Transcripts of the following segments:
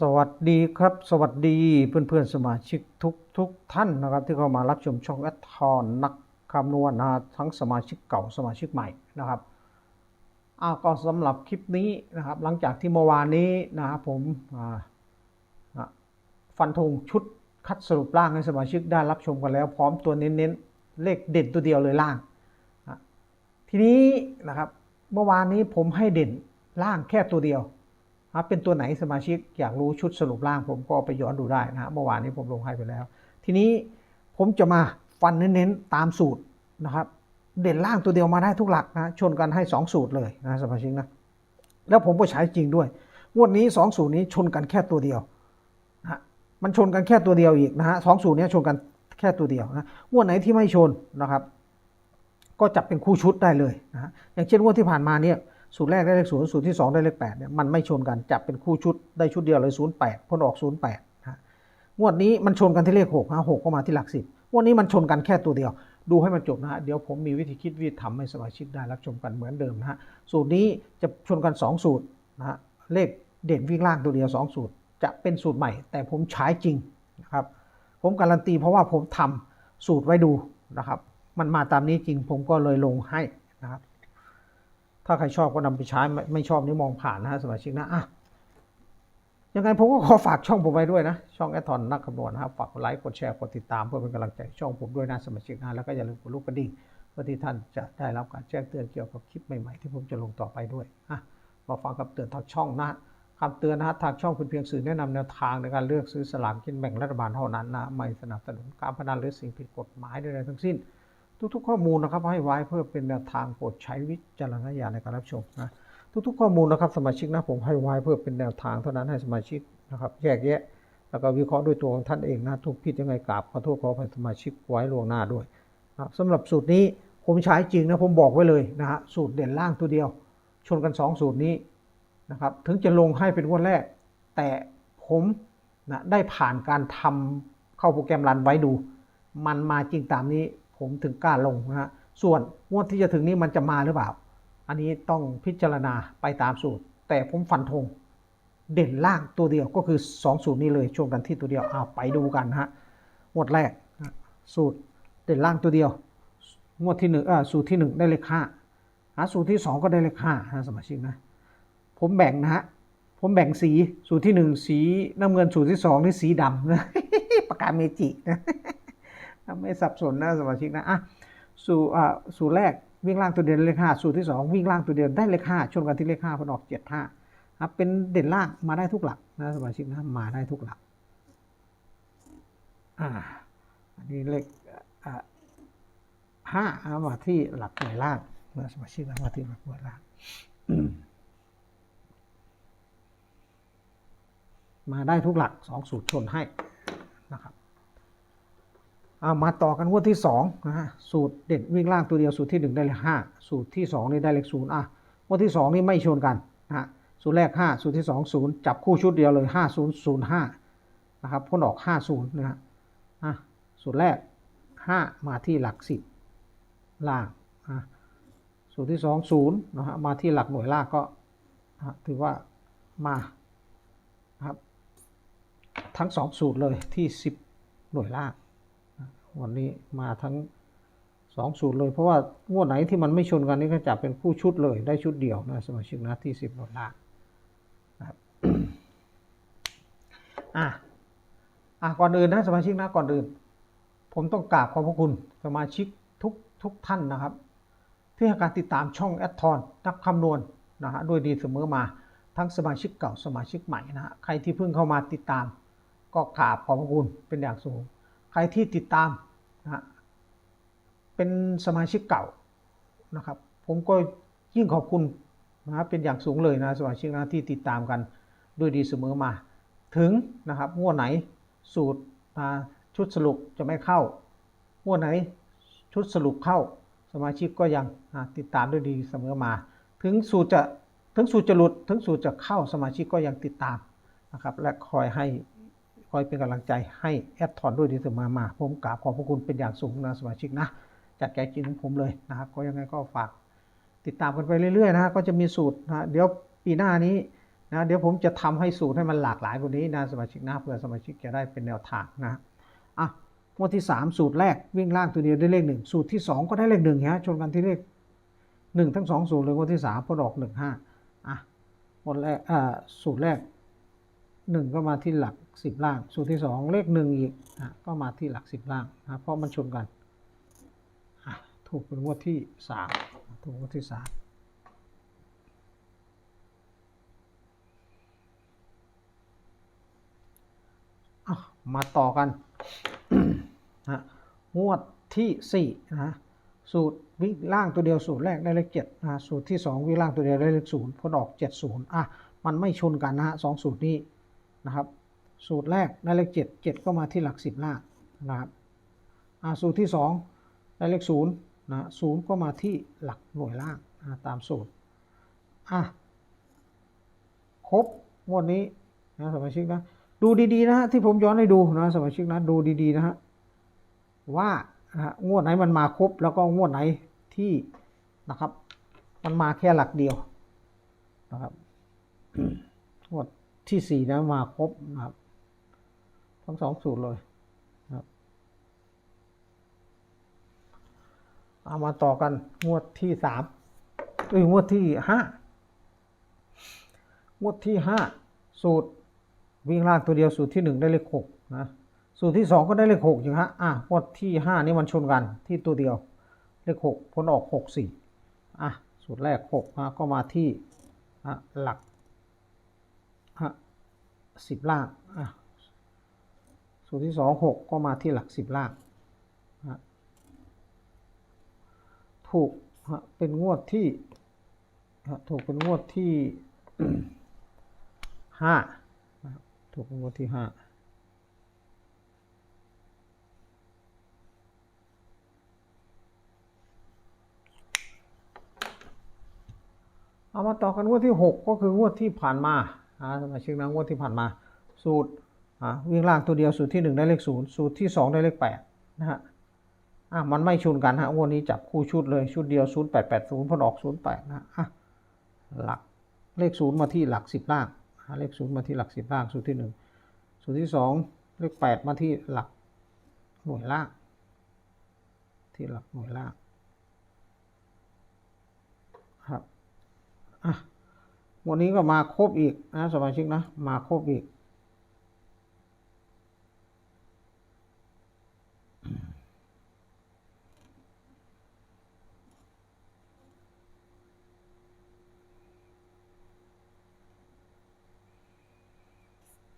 สวัสดีครับ สวัสดีเพื่อนๆสมาชิกทุกทุกท่านนะครับ ที่เข้ามารับชมช่องแอดทอนนักคำนวณนะทั้งสมาชิกเก่าสมาชิกใหม่นะครับอ้าวก็สำหรับคลิปนี้นะครับ หลังจากที่เมื่อวานนี้นะครับผมฟันธงชุดคัดสรุปร่างให้สมาชิกได้รับชมกันแล้ว พร้อมตัวเน้นๆเลขเด่นตัวเดียวเลยล่าง ทีนี้นะครับเมื่อวานนี้ผมให้เด่นล่างแค่ตัวเดียว ครับเป็นตัวไหนสมาชิกอยากรู้ชุดสรุปร่าง ผมก็ไปย้อนดูได้นะฮะเมื่อวานนี้ผมลงให้ไปแล้ว ทีนี้ผมจะมาฟันเน้นๆตามสูตรนะครับ เด่นล่างตัวเดียวมาได้ทุกหลักนะชนกันให้ 2 สูตรเลยนะสมาชิกนะแล้วผมก็ใช้จริงด้วยงวดนี้ 2 สูตรนี้ชนกันแค่ตัวเดียวนะฮะมันชนกันแค่ตัวเดียวอีกนะฮะสองสูตรนี้ชนกันแค่ตัวเดียวนะงวดไหนที่ไม่ชนนะครับ ก็จับเป็นคู่ชุดได้เลยนะฮะอย่างเช่นงวดที่ผ่านมาเนี่ย สูตรแรกได้เลขศูนย์สูตรที่ 2 ได้เลข8เนี่ยมันไม่ชนกันจับเป็นคู่ชุดได้ชุดเดียวเลย0 8พ้นออก0 8นะงวดนี้มันชนกันที่เลข6นะ6ก็มาที่หลักสิบงวดนี้มันชนกันแค่ตัวเดียว ดูให้มันจบนะฮะเดี๋ยวผมมีวิธีคิดวิธีทำให้สมาชิกได้รับชมกันเหมือนเดิมนะฮะสูตรนี้จะชนกัน 2 สูตรนะฮะเลขเด่นวิ่งล่างตัวเดียว 2 สูตร จะเป็นสูตรใหม่ แต่ผมใช้จริงนะครับผมการันตีเพราะว่าผมทำสูตรไว้ดูนะครับ มันมาตามนี้จริงผมก็เลยลงให้นะครับ ถ้าใครชอบก็นำไปใช้ไม่ไม่ชอบนี่มองผ่านนะฮะสมาชิกนะอะยังไงผมก็ขอฝากช่องผมไว้ด้วยนะ ช่องแอททอนนักคำนวณนะครับฝากกดไลค์กดแชร์กดติดตามเพื่อเป็นกำลังใจช่องผมด้วยนะสมาชิกนะแล้วก็อย่าลืมกดลูกกระดิ่งเพื่อที่ท่านจะได้รับการแจ้งเตือนเกี่ยวกับคลิปใหม่ๆ ที่ผมจะลงต่อไปด้วยอะมาฟังคำเตือนทางช่องนะคำเตือนนะฮะทางช่องเป็นเพียงสื่อแนะนำแนวทางในการเลือกซื้อสลากกินแบ่งรัฐบาลเท่านั้นนะไม่สนับสนุนการพนันหรือสิ่งผิดกฎหมายใดๆทั้งสิ้น ทุกๆ ข้อมูลนะครับให้ไว้เพื่อเป็นแนวทางโปรดใช้วิจารณญาณในการรับชมนะทุกๆ ข้อมูลนะครับสมาชิกนะผมให้ไว้เพื่อเป็นแนวทางเท่านั้นให้สมาชิกนะครับแยกแยะ แล้วก็วิเคราะห์ด้วยตัวของท่านเองนะทุกผิดยังไงกราบขอโทษขออภัยสมาชิกไว้ล่วงหน้าด้วยนะครับสำหรับสูตรนี้ผมใช้จริงนะผมบอกไว้เลยนะฮะสูตรเด่นล่างตัวเดียว ชนกัน 2 สูตรนี้นะครับถึงจะลงให้เป็นวันแรก แต่ผมนะได้ผ่านการทำเข้าโปรแกรมรันไว้ดู มันมาจริงตามนี้ ผมถึงกล้าลงนะฮะส่วนงวดที่จะถึงนี้มันจะมาหรือเปล่า อันนี้ต้องพิจารณาไปตามสูตร แต่ผมฟันธงเด่นล่างตัวเดียวก็คือ2สูตรนี้เลยชนกันที่ตัวเดียวเอาไปดูกันฮะงวดแรกนะสูตรเด่นล่างตัวเดียวงวดที่หนึ่งอ่าสูตรที่หนึ่งได้เลขห้าหาสูตรที่สองก็ได้เลขห้านะสมาชิกนะผมแบ่งนะฮะผมแบ่งสีสูตรที่หนึ่งสีน้ำเงินสูตรที่สองนี่สีดำนะปากกาเมจินะ ไม่สับสนนะสมาชิกนะอะสูตรอ่าสูตรแรกวิ่งล่างตัวเดียวเลขห้าสูตรที่สองวิ่งล่างตัวเดียวได้เลขห้าชนกันที่เลขห้าพอออกเจ็ดห้าครับเป็นเด่นล่างมาได้ทุกหลักนะสมาชิกนะมาได้ทุกหลักอ่าอันนี้เลขอ่าห้าเอามาที่หลักหน่วยล่างนะสมาชิกนะมาที่หลักหน่วยล่างมาได้ทุกหลักสองสูตรชนให้นะครับ เอามาต่อกันงวดที่สองนะฮะสูตรเด่นวิ่งล่างตัวเดียวสูตรที่หนึ่งได้เลขห้าสูตรที่สองนี่ได้เลขศูนย์อะงวดที่สองนี่ไม่ชนกันนะฮะสูตรแรกห้าสูตรที่สองศูนย์จับคู่ชุดเดียวเลยห้าศูนย์ศูนย์ห้านะครับพ้นออกห้าศูนย์นะฮะอะสูตรแรกห้ามาที่หลักสิบล่างอะสูตรที่สองศูนย์นะฮะมาที่หลักหน่วยล่างก็ถือว่ามาครับทั้งสองสูตรเลยที่ 10 หน่วยล่าง วันนี้มาทั้งสองสูตรเลย เพราะว่างวดไหนที่มันไม่ชนกันนี่ก็จับเป็นคู่ชุดเลยได้ชุดเดียวนะสมาชิกนะที่10หน่วยล่างนะครับอะอะก่อนอื่นนะสมาชิกนะก่อนอื่น ผมต้องกราบขอบพระคุณสมาชิกทุกทุกท่านนะครับ ที่ให้การติดตามช่องแอดทอนนักคำนวณนะฮะด้วยดีเสมอมาทั้งสมาชิกเก่าสมาชิกใหม่นะฮะใครที่เพิ่งเข้ามาติดตาม ก็กราบขอบพระคุณเป็นอย่างสูง ใครที่ติดตามนะฮะเป็นสมาชิกเก่านะครับ ผมก็ยิ่งขอบคุณนะฮะเป็นอย่างสูงเลยนะสมาชิกนะที่ติดตามกันด้วยดีเสมอมา ถึงนะครับงวดไหนสูตรชุดสรุปจะไม่เข้างวดไหนชุดสรุปเข้าสมาชิกก็ยังติดตามด้วยดีเสมอมา ถึงสูตรจะถึงสูตรจะหลุด ถึงสูตรจะเข้าสมาชิกก็ยังติดตามนะครับและคอยให้ คอยเป็นกำลังใจให้แอดถอนด้วยดีเสมอมา ผมกราบขอบพระคุณเป็นอย่างสูงนะสมาชิกนะ จากใจจริงของผมเลยนะครับก็ยังไงก็ฝากติดตามกันไปเรื่อยๆนะก็จะมีสูตรนะเดี๋ยวปีหน้านี้นะเดี๋ยวผมจะทำให้สูตรให้มันหลากหลายกว่านี้นะสมาชิกนะเพื่อสมาชิกจะได้เป็นแนวทางนะอะงวดที่ 3 สูตรแรกวิ่งล่างตัวเดียวได้เลขหนึ่งสูตรที่ 2 ก็ได้เลขหนึ่งฮะชนกันที่เลขหนึ่งทั้งสองสูตรเลยงวดที่สามพอดอกหนึ่งห้าอะงวดแรกอ่าสูตรแรก หนึ่งก็มาที่หลักสิบล่าง สูตรที่สองเลขหนึ่งอีกอะก็มาที่หลักสิบล่างนะเพราะมันชนกันถูกเป็นงวดที่สามถูกงวดที่สามมาต่อกันนะงวดที่4นะสูตรวิ่งล่างตัวเดียวสูตรแรกได้เลขเจ็ดนะสูตรที่2วิ่งล่างตัวเดียวได้เลขศูนย์ผลออก70อะมันไม่ชนกันนะฮะสองสูตรนี้ นะครับ สูตรแรกได้เลข 7 7 ก็มาที่หลัก 10ล่างนะครับสูตรที่ 2 ได้เลขศูนย์นะศูนย์ก็มาที่หลักหน่วยล่างนะตามสูตรอะครบงวดนี้นะสมาชิกนะดูดีๆนะฮะที่ผมย้อนให้ดูนะสมาชิกนะดูดีๆนะฮะว่านะงวดไหนมันมาครบแล้วก็งวดไหนที่นะครับ มันมาแค่หลักเดียวนะครับ ที่สี่นะมาครบนะครับ ทั้งสองสูตรเลยครับเอามาต่อกันงวดที่สามเอ้ยงวดที่ห้างวดที่ห้าสูตรวิ่งล่างตัวเดียวสูตรที่หนึ่งได้เลขหกนะสูตรที่สองก็ได้เลขหกอย่างฮะอะงวดที่ห้านี่มันชนกันที่ตัวเดียว เลขหกผลออกหกสี่อะสูตรแรกหกนะก็มาที่หลัก สิบล่างสูตรที่สองหกก็มาที่หลักสิบล่าง ถูกเป็นงวดที่ถูกเป็นงวดที่ห้าถูกเป็นงวดที่ห้าเอามาต่อกันงวดที่หกก็คืองวดที่ผ่านมา อ่าสมาชิกนะงวดที่ผ่านมา สูตรวิ่งล่างตัวเดียวสูตรที่หนึ่งได้เลขศูนย์สูตรที่สองได้เลขแปดนะฮะอะมันไม่ชนกันฮะวดนี้จับคู่ชุดเลยชุดเดียวศูนย์แปดแปดศูนย์พอออกศูนย์แปดนะอะหลักเลขศูนย์มาที่หลักสิบล่างหาเลขศูนย์มาที่หลักสิบล่าง สูตรที่หนึ่งสูตรที่สองเลขแปดมาที่หลักหน่วยล่าง ที่หลักหน่วยล่างครับอะ วันนี้ก็มาครบอีกนะสมาชิกนะ มาครบอีก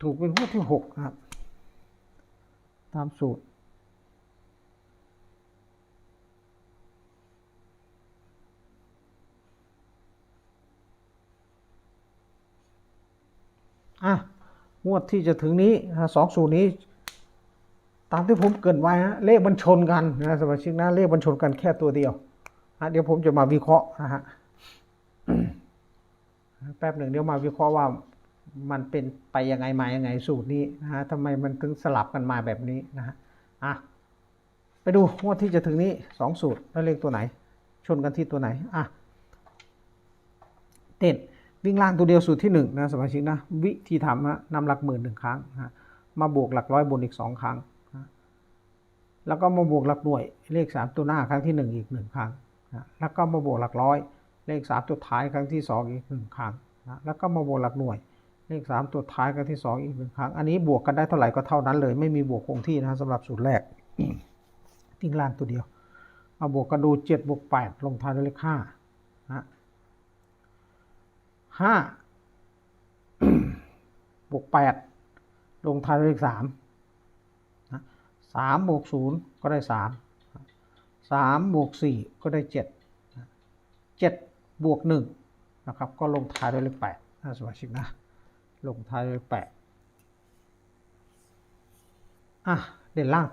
ถูกเป็นงวดที่หกครับ ตามสูตร อะงวดที่จะถึงนี้สองสูตรนี้ตามที่ผมเกินไว้ฮะเลขมันชนกันนะสมาชิกนะเลขมันชนกันแค่ตัวเดียวนะเดี๋ยวผมจะมาวิเคราะห์นะฮะแป๊บหนึ่งเดี๋ยวมาวิเคราะห์ว่ามันเป็นไปยังไงมายังไงสูตรนี้นะฮะทำไมมันถึงสลับกันมาแบบนี้นะฮะอะไปดูงวดที่จะถึงนี้สองสูตรแล้วเลขตัวไหน ชนกันที่ตัวไหนอะเต้น วิ่งล่างตัวเดียวสูตรที่หนึ่งนะสมาชิกนะวิธีทำนะนำหลักหมื่นหนึ่งครั้งนะมาบวกหลักร้อยบนอีกสองครั้งนะแล้วก็มาบวกหลักหน่วยเลขสามตัวหน้าครั้งที่หนึ่งอีกหนึ่งครั้งนะแล้วก็มาบวกหลักร้อยเลขสามตัวท้ายครั้งที่สองอีกหนึ่งครั้งนะแล้วก็มาบวกหลักหน่วยเลขสามตัวท้ายครั้งที่สองอีกหนึ่งครั้ง อันนี้บวกกันได้เท่าไหร่ก็เท่านั้นเลย ไม่มีบวกคงที่นะสำหรับสูตรแรกทิ้งล่างตัวเดียวมาบวกกันดูเจ็ดบวกแปดลงท้ายด้วยเลขห้า ห้าบวกแปดลงท้ายด้วยเลขสามสามบวกศูนย์ก็ได้สามสามบวกสี่ก็ได้เจ็ดเจ็ดบวกหนึ่งนะครับ ก็ลงท้ายด้วยเลขแปดนะสมาชิกนะ ลงท้ายด้วยแปดอะเด่นล่าง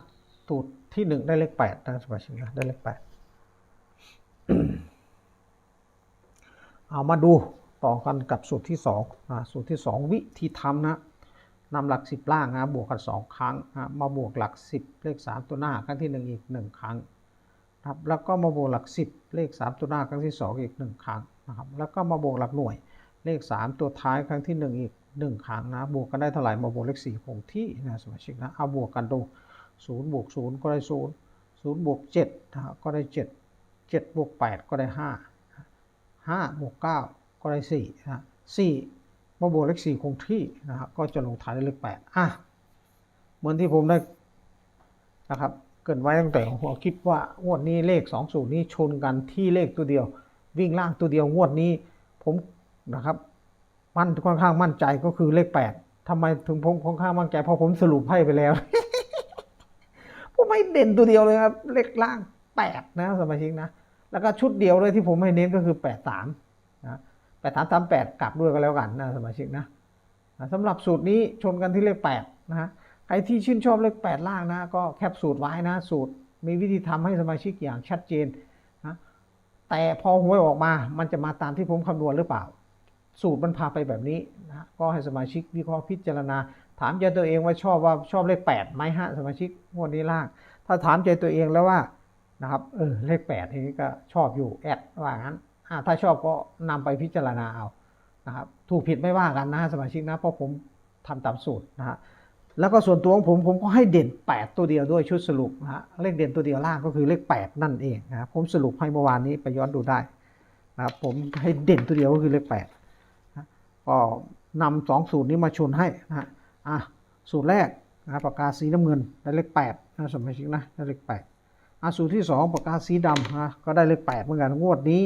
ตูดที่หนึ่งได้เลขแปดนะสมาชิกนะได้เลขแปดเอามาดู ต่อกันกับสูตรที่สองนะสูตรที่สองวิธีทำนะนำหลักสิบล่างนะบวกกันสองครั้งนะมาบวกหลักสิบเลขสามตัวหน้าครั้งที่หนึ่งอีกหนึ่งครั้งนะครับแล้วก็มาบวกหลักสิบเลขสามตัวหน้าครั้งที่สองอีกหนึ่งครั้งนะครับแล้วก็มาบวกหลักหน่วยเลข 3 ตัวท้ายครั้งที่ 1 อีก 1 ครั้งนะบวกกันได้เท่าไหร่มาบวกเลข4คงที่นะสมาชิกนะเอาบวกกันดู0บวก0ก็ได้ 0 0บวก7นะก็ได้ 7 7บวก8ก็ได้ 5 5บวก9 ก็ได้4นะ4มาบวกเลข4คงที่นะครับก็จะลงท้ายด้วยเลข8อะเหมือนที่ผมได้นะครับเกินไว้ตั้งแต่หัวคลิปว่างวดนี้เลข2สูตรนี้ชนกันที่เลขตัวเดียว วิ่งล่างตัวเดียวงวดนี้ผมนะครับ มั่นค่อนข้างมั่นใจก็คือเลขแปดทำไมถึงผมค่อนข้างมั่นใจเพราะผมสรุปให้ไปแล้วผมไม่เด่นตัวเดียวเลยครับ เลขล่างแปดนะสมาชิกนะ แล้วก็ชุดเดียวเลยที่ผมให้เน้นก็คือแปดสามนะ แปดสามสามแปดกลับด้วยก็แล้วกันนะสมาชิกนะสำหรับสูตรนี้ชนกันที่เลขแปดนะฮะใครที่ชื่นชอบเลขแปดล่างนะก็แคปสูตรไว้นะสูตร มีวิธีทำให้สมาชิกอย่างชัดเจนนะแต่พอหวยออกมามันจะมาตามที่ผมคำนวณหรือเปล่า สูตรมันพาไปแบบนี้นะก็ให้สมาชิกวิเคราะห์พิจารณา ถามใจตัวเองว่าชอบว่าชอบเลขแปดไหมฮะสมาชิกงวดนี้ล่าง ถ้าถามใจตัวเองแล้วว่านะครับเออเลขแปดทีนี้ก็ชอบอยู่แอดว่างั้น ถ้าชอบก็นำไปพิจารณาเอานะครับถูกผิดไม่ว่ากันนะสมาชิกนะเพราะผมทำตามสูตรนะฮะแล้วก็ส่วนตัวของผมผมก็ให้เด่น 8 ตัวเดียวด้วยชุดสรุปนะฮะเลขเด่นตัวเดียวล่างก็คือเลข 8 นั่นเองนะครับผมสรุปให้เมื่อวานนี้ไปย้อนดูได้นะครับผมให้เด่นตัวเดียวก็คือเลข8นะก็นำสองสูตรนี้มาชนให้นะฮะอะสูตรแรกนะครับปากกาสีน้ำเงินได้เลข8นะสมาชิกนะได้เลข8อะสูตรที่ 2ปากกาสีดำนะก็ได้เลข8เหมือนกันงวดนี้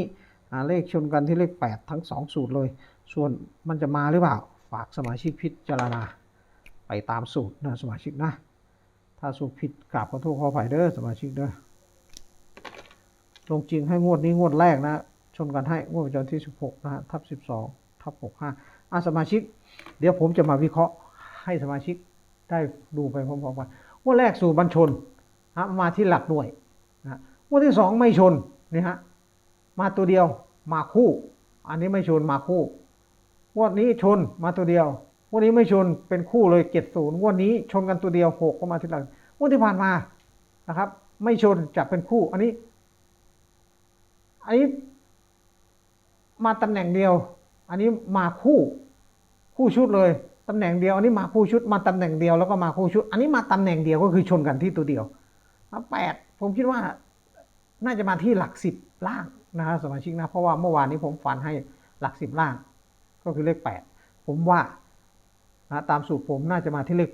อะเลขชนกันที่เลข 8 ทั้ง 2 สูตรเลย ส่วนมันจะมาหรือเปล่า ฝากสมาชิกพิจารณา ไปตามสูตรนะสมาชิกนะ ถ้าสูตรผิดกราบขอโทษขออภัยเด้อสมาชิกเด้อลงจริงให้งวดนี้งวดแรกนะ ชนกันให้งวดประจำวันที่ 16 นะฮะทับ 12 ทับ 65อะสมาชิก เดี๋ยวผมจะมาวิเคราะห์ให้สมาชิกได้ดูไปพร้อมๆกันงวดแรกสูตรบรรชนฮะมาที่หลักหน่วยนะงวดที่ 2 ไม่ชนนี่ฮะ มาตัวเดียวมาคู่ อันนี้ไม่ชนมาคู่งวดนี้ชนมาตัวเดียวงวดนี้ไม่ชนเป็นคู่เลยเจ็ดศูนย์งวดนี้ชนกันตัวเดียวหกก็มาทีหลังงวดที่ผ่านมานะครับ ไม่ชนจะเป็นคู่ อันนี้ อันนี้มาตำแหน่งเดียว อันนี้มาคู่คู่ชุดเลยตำแหน่งเดียวอันนี้มาคู่ชุดมาตำแหน่งเดียวแล้วก็มาคู่ชุด อันนี้มาตำแหน่งเดียวก็คือชนกันที่ตัวเดียวแปดผมคิดว่าน่าจะมาที่หลักสิบล่าง นะฮะสมาชิกนะ เพราะว่าเมื่อวานนี้ผมฟันให้หลักสิบล่าง ก็คือเลขแปดผมว่านะตามสูตรผมน่าจะมาที่เลข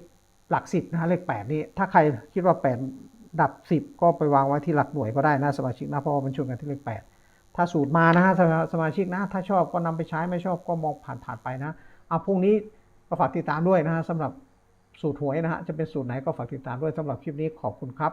หลักสิบนะฮะเลขแปดนี่ถ้าใครคิดว่าแปดดับสิบก็ไปวางไว้ที่หลักหน่วยก็ได้นะสมาชิกนะเพราะว่ามันชนกันที่เลขแปดถ้าสูตรมานะฮะสมาชิกนะถ้าชอบก็นำไปใช้ไม่ชอบก็มองผ่านผ่านไปนะเอาพรุ่งนี้ก็ฝากติดตามด้วยนะฮะสำหรับสูตรหวยนะฮะจะเป็นสูตรไหนก็ฝากติดตามด้วยสำหรับคลิปนี้ขอบคุณครับ